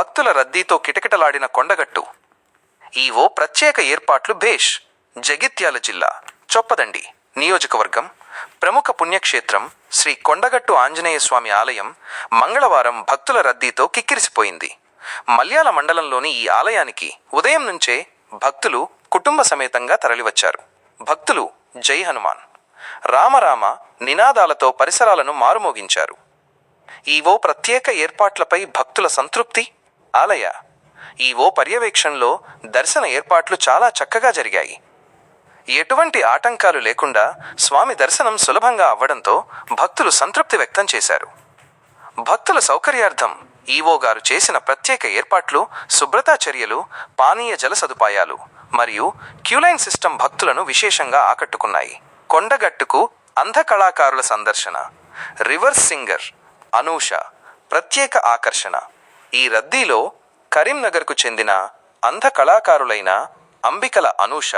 భక్తుల రద్దీతో కిటకిటలాడిన కొండగట్టు. ఈవో ప్రత్యేక ఏర్పాట్లు భేష్ జగిత్యాల జిల్లా చొప్పదండి నియోజకవర్గం. ప్రముఖ పుణ్యక్షేత్రం శ్రీ కొండగట్టు ఆంజనేయ స్వామి ఆలయం మంగళవారం భక్తుల రద్దీతో కిక్కిరిసిపోయింది. మల్యాల మండలంలోని ఈ ఆలయానికి ఉదయం నుంచే భక్తులు కుటుంబ సమేతంగా తరలివచ్చారు. భక్తులు జై హనుమాన్. రామరామ నినాదాలతో పరిసరాలను మారుమోగించారు. ఈవో ప్రత్యేక ఏర్పాట్లపై భక్తుల సంతృప్తి ఆలయ. ఈవో పర్యవేక్షణలో దర్శన ఏర్పాట్లు చాలా చక్కగా జరిగాయి. ఎటువంటి ఆటంకాలు లేకుండా స్వామి దర్శనం సులభంగా అవ్వడంతో భక్తులు సంతృప్తి వ్యక్తం చేశారు. భక్తుల సౌకర్యార్థం ఈవో గారు చేసిన ప్రత్యేక ఏర్పాట్లు శుభ్రతా చర్యలు పానీయ జల సదుపాయాలు మరియు క్యూలైన్ సిస్టమ్ భక్తులను విశేషంగా ఆకట్టుకున్నాయి. కొండగట్టుకు అంధ కళాకారుల సందర్శన రివర్స్ సింగర్ అనూష ప్రత్యేక ఆకర్షణ ఈ రద్దీలో కరీంనగర్కు చెందిన అంధ కళాకారులైన అంబికల అనూష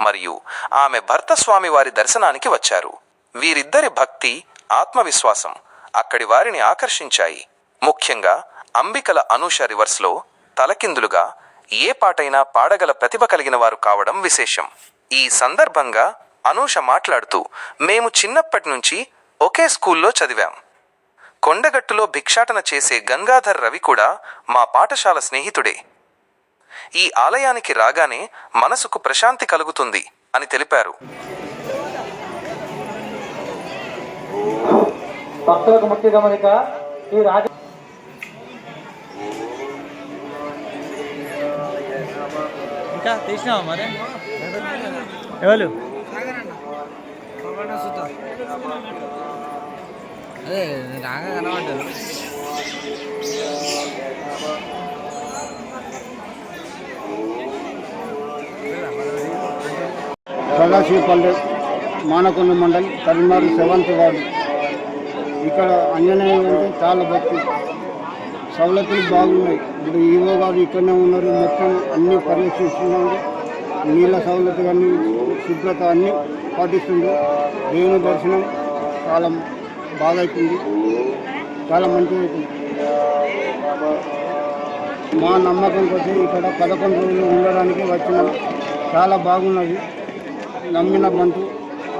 మరియు ఆమె భర్త స్వామివారి దర్శనానికి వచ్చారు. వీరిద్దరి భక్తి ఆత్మవిశ్వాసం అక్కడి వారిని ఆకర్షించాయి. ముఖ్యంగా అంబికల అనూష రివర్స్లో తలకిందులుగా ఏ పాటైనా పాడగల ప్రతిభ కలిగిన వారు కావడం విశేషం. ఈ సందర్భంగా అనూష మాట్లాడుతూ మేము చిన్నప్పటి నుంచి ఒకే స్కూల్లో చదివాం. కొండగట్టులో భిక్షాటన చేసే గంగాధర్ రవి కూడా మా పాఠశాల స్నేహితుడే. ఈ ఆలయానికి రాగానే మనసుకు ప్రశాంతి కలుగుతుంది అని తెలిపారు. భక్తులకు ముఖ్య గమనిక ఈ రాజ ఇంకా తీసినావా మరి? ఎవరు? అదే రాగా కనబడ్డారు సదాశివపల్లి మానకొండ మండలి కరీంనగర్ సెవెంత్ వార్డు. ఇక్కడ ఆంజనేయం అంటే చాలా భక్తి. సవలతులు బాగున్నాయి. ఇప్పుడు ఈవో గారు ఇక్కడనే ఉన్నారు. మొత్తం అన్ని పర్యవేక్షిస్తున్నారు. నీళ్ళ సవలతు కానీ శుభ్రత అన్నీ పాటిస్తుంది దేవుని దర్శనం చాలా బాగా అవుతుంది చాలా మంచిగా అవుతుంది మా నమ్మకం కోసం ఇక్కడ పదకొండు రోజులు ఉండడానికి వచ్చినాం చాలా బాగున్నది. నమ్మిన బంటు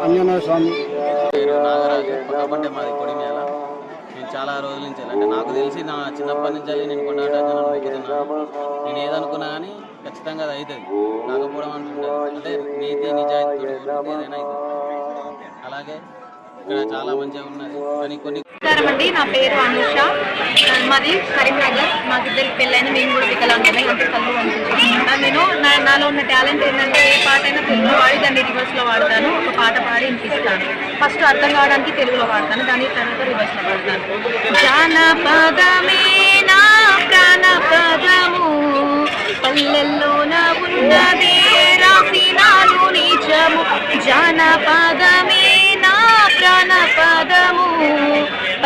ఆంజనేయ స్వామి. పేరు నాగరాజు పక్కపంటే మాది కొడిమేల నేను చాలా రోజుల నుంచి అంటే నాకు తెలిసి నా చిన్నప్పటి నుంచి వెళ్ళి నేను కొండగట్టాను నేను ఏదనుకున్నా కానీ ఖచ్చితంగా అది అవుతుంది. కాకపోవడం అంటుండదు అంటే నీతి నిజాయితీ ఏదైనా అవుతుంది. అలాగే ఇక్కడ చాలా మంచిగా ఉన్నది కానీ కొన్ని నమస్కారం అండి నా పేరు అనుష. మాది కరీంనగర్. మాకు ఇద్దరికి పెళ్ళైన మేము కూడా వికలాంగమే అంటే కళ్ళు కనిపించాను నేను నా నాలో ఉన్న టాలెంట్ ఏంటంటే ఏ పాట అయినా తెలుగులో వాడి దాన్ని రివర్స్లో వాడతాను. ఒక పాట పాడి వినిపిస్తాను. ఫస్ట్ అర్థం కావడానికి తెలుగులో వాడతాను. దాని తర్వాత రివర్స్లో వాడతాను. జానపదమే నా ప్రాణ.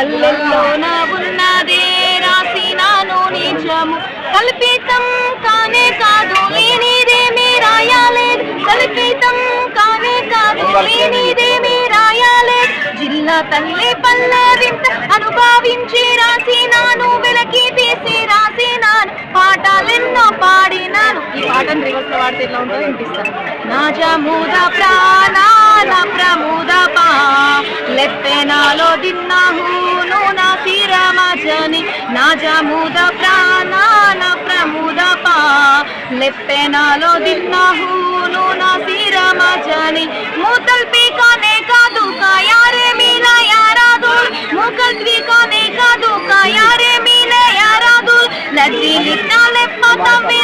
పల్లెల్లోన ఉన్నదే రాసినాను నిజము. కల్పితం కానే కాదు లేనిదేమీ రాయాలేదు కల్పితం కానే కాదు లేనిదేమీ రాయాలేదు జిల్లా తల్లి పల్లవింత అనుభవించి రాసినాను వెలకి తీసి రాసినాను. పాటలెన్నో పాడినాను. ఈ పాటను రివర్స్లో వాడితే ఎట్లా ఉంటుందో వినిపిస్తాను నా జముద ప్రాణా ప్రాణాల ప్రముద పా లెప్పెనాలో దిన్నాహును నా శిరమజని నా జముద ప్రాణాల ప్రముద పా లెప్పెనాలో దిన్నాహును నా శిరమజని ముతల్ పీకానే కాదు కాయారే మీలా యారాదు. ముకల్ పీకానే కాదు కాయారే మీలా యారాదు. లజ్జి లిట్నాలే పదవి